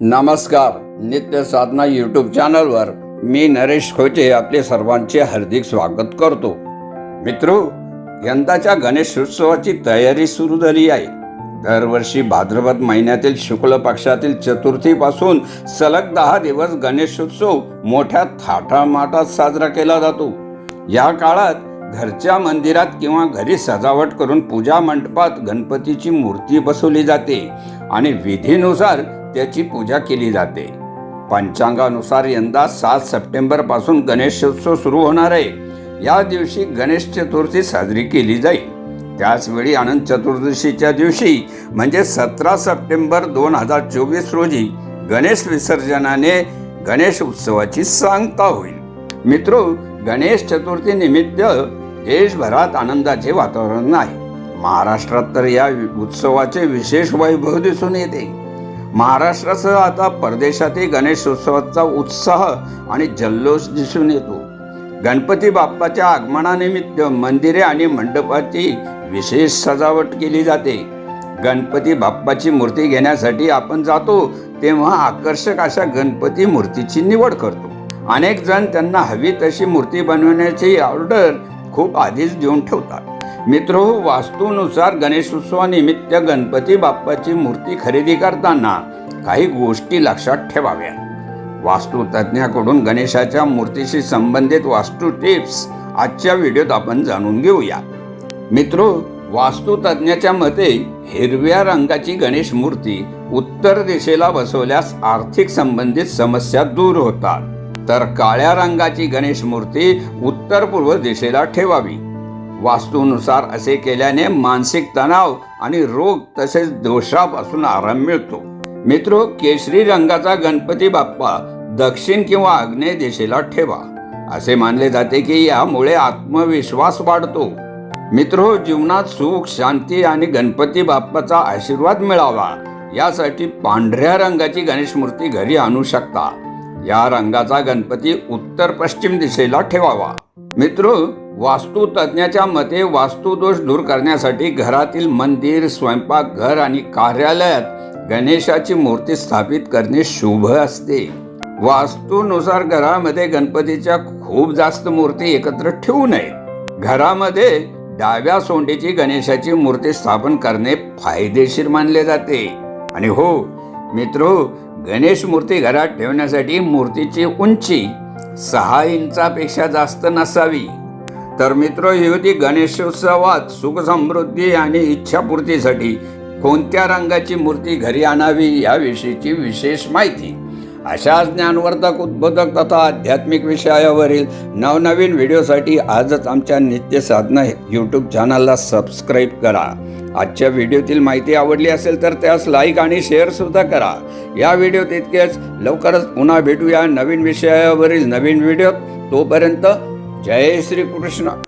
नमस्कार नित्य साधना यूट्यूब चॅनलवर मी नरेश खोचे आपले सर्वांचे हार्दिक स्वागत करतो. मित्र यंदाच्या गणेशोत्सवाची तयारी सुरू झाली आहे. दरवर्षी भाद्रपद महिन्यातील शुक्ल पक्षातील चतुर्थीपासून सलग दहा दिवस गणेशोत्सव मोठ्या थाटामाटात साजरा केला जातो. या काळात घरच्या मंदिरात किंवा घरी सजावट करून पूजा मंडपात गणपतीची मूर्ती बसवली जाते आणि विधीनुसार त्याची पूजा केली जाते. पंचांगानुसार यंदा सात सप्टेंबरपासून गणेशोत्सव सुरू होणार आहे. या दिवशी गणेश चतुर्थी साजरी केली जाईल. त्याचवेळी अनंत चतुर्दशीच्या दिवशी म्हणजे सतरा सप्टेंबर दोन हजार चोवीस रोजी गणेश विसर्जनाने गणेश उत्सवाची सांगता होईल. मित्रो गणेश चतुर्थी निमित्त देशभरात आनंदाचे वातावरण आहे. महाराष्ट्रात तर या उत्सवाचे विशेष वैभव दिसून येते. महाराष्ट्रासह आता परदेशातही गणेशोत्सवाचा उत्साह आणि जल्लोष दिसून येतो. गणपती बाप्पाच्या आगमनानिमित्त मंदिरे आणि मंडपाची विशेष सजावट केली जाते. गणपती बाप्पाची मूर्ती घेण्यासाठी आपण जातो तेव्हा आकर्षक अशा गणपती मूर्तीची निवड करतो. अनेक जण त्यांना हवी तशी मूर्ती बनवण्याची ऑर्डर खूप आधीच देऊन ठेवतात. मित्रो वास्तूनुसार गणेशोत्सवानिमित्त गणपती बाप्पाची मूर्ती खरेदी करताना काही गोष्टी लक्षात ठेवाव्या. वास्तुतज्ञाकडून गणेशाच्या मूर्तीशी संबंधित वास्तू टिप्स आजच्या व्हिडिओत आपण जाणून घेऊया. मित्रो वास्तुतज्ञाच्या मते हिरव्या रंगाची गणेश मूर्ती उत्तर दिशेला बसवल्यास आर्थिक संबंधित समस्या दूर होतात. तर काळ्या रंगाची गणेश मूर्ती उत्तर पूर्व दिशेला ठेवावी. वास्तूनुसार असे केल्याने मानसिक तणाव आणि रोग तसेच दोषापासून आराम मिळतो. मित्र केशरी रंगाचा गणपती बाप्पा दक्षिण किंवा आग्नेय दिशेला ठेवा. असे मानले जाते की यामुळे आत्मविश्वास वाढतो. मित्र जीवनात सुख शांती आणि गणपती बाप्पाचा आशीर्वाद मिळावा. यासाठी पांढऱ्या रंगाची गणेश मूर्ती घरी आणू शकता. या रंगाचा गणपती उत्तर पश्चिम दिशेला ठेवावा. मित्र वास्तू तज्ज्ञाच्या मते वास्तुदोष दूर करण्यासाठी घरातील मंदिर स्वयंपाकघर आणि कार्यालयात गणेशाची मूर्ती स्थापित करणे शुभ असते. वास्तूनुसार घरामध्ये गणपतीच्या खूप जास्त मूर्ती एकत्र ठेवू नये घरामध्ये डाव्या सोंडीची गणेशाची मूर्ती स्थापन करणे फायदेशीर मानले जाते. आणि हो मित्रो गणेश मूर्ती घरात ठेवण्यासाठी मूर्तीची उंची सहा इंचापेक्षा जास्त नसावी. तर मित्र ही होती गणेशोत्सवात सुख समृद्धी आणि इच्छापूर्तीसाठी कोणत्या रंगाची मूर्ती घरी आणावी याविषयीची विशेष माहिती. अशा ज्ञानवर्धक उद्बोधक तथा आध्यात्मिक विषयावरील नवनवीन व्हिडिओसाठी आजच आमच्या नित्य साधना यूट्यूब चॅनलला सबस्क्राईब करा. आजच्या व्हिडिओतील माहिती आवडली असेल तर त्यास लाईक आणि शेअर सुद्धा करा. या व्हिडिओ तितकेच लवकरच पुन्हा भेटूया नवीन विषयावरील नवीन व्हिडिओत. तोपर्यंत જય શ્રી કૃષ્ણ.